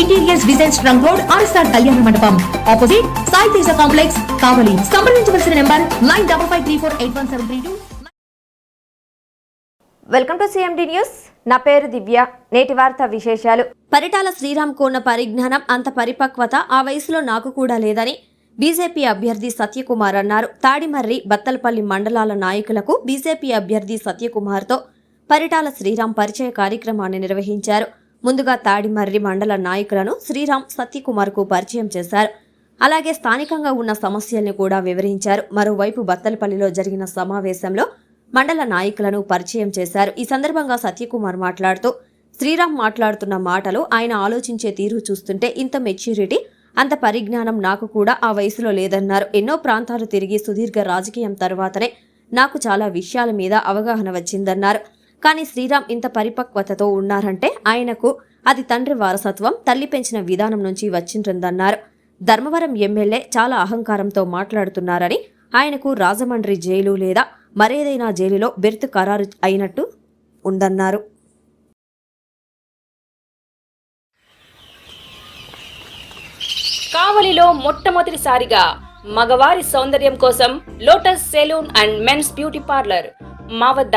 interiors designs trunk road RSR Kalyana Mandapam opposite Sai Teja complex Kavali సంప్రదించవలసిన number nine double five three four eight one seven three two welcome to CMD news నా పేరు దివ్య. నేటి వార్త విశేషాలు. పరిటాల శ్రీరామ్కు ఉన్న పరిజ్ఞానం అంత పరిపక్వత ఆ వయసులో నాకు కూడా లేదని బీజేపీ అభ్యర్థి సత్యకుమార్ అన్నారు. తాడిమర్రి బత్తలపల్లి మండలాల నాయకులకు బీజేపీ అభ్యర్థి సత్యకుమార్తో పరిటాల శ్రీరామ్ పరిచయ కార్యక్రమాన్ని నిర్వహించారు. ముందుగా తాడిమర్రి మండల నాయకులను శ్రీరామ్ సత్యకుమార్కు పరిచయం చేశారు. అలాగే స్థానికంగా ఉన్న సమస్యల్ని కూడా వివరించారు. మరోవైపు బత్తలపల్లిలో జరిగిన సమావేశంలో మండల నాయకులను పరిచయం చేశారు. ఈ సందర్భంగా సత్యకుమార్ మాట్లాడుతూ శ్రీరామ్ మాట్లాడుతున్న మాటలు ఆయన ఆలోచించే తీరు చూస్తుంటే ఇంత మెచ్యూరిటీ అంత పరిజ్ఞానం నాకు కూడా ఆ వయసులో లేదన్నారు. ఎన్నో ప్రాంతాలు తిరిగి సుదీర్ఘ రాజకీయం తర్వాతనే నాకు చాలా విషయాల మీద అవగాహన వచ్చిందన్నారు. కానీ శ్రీరామ్ ఇంత పరిపక్వతతో ఉన్నారంటే ఆయనకు అది తండ్రి వారసత్వం తల్లి పెంచిన విధానం నుంచి వచ్చింటుందన్నారు ధర్మవరం ఎమ్మెల్యే చాలా అహంకారంతో మాట్లాడుతున్నారని ఆయనకు రాజమండ్రి జైలు లేదా మరేదైనా జైలులో బెర్త్ ఖరారు అయినట్టు ఉందన్నారు. కావలిలో మొట్టమొదటిసారిగా మగవారి సౌందర్యం కోసం lotus salon and men's beauty parlour మా వద్ద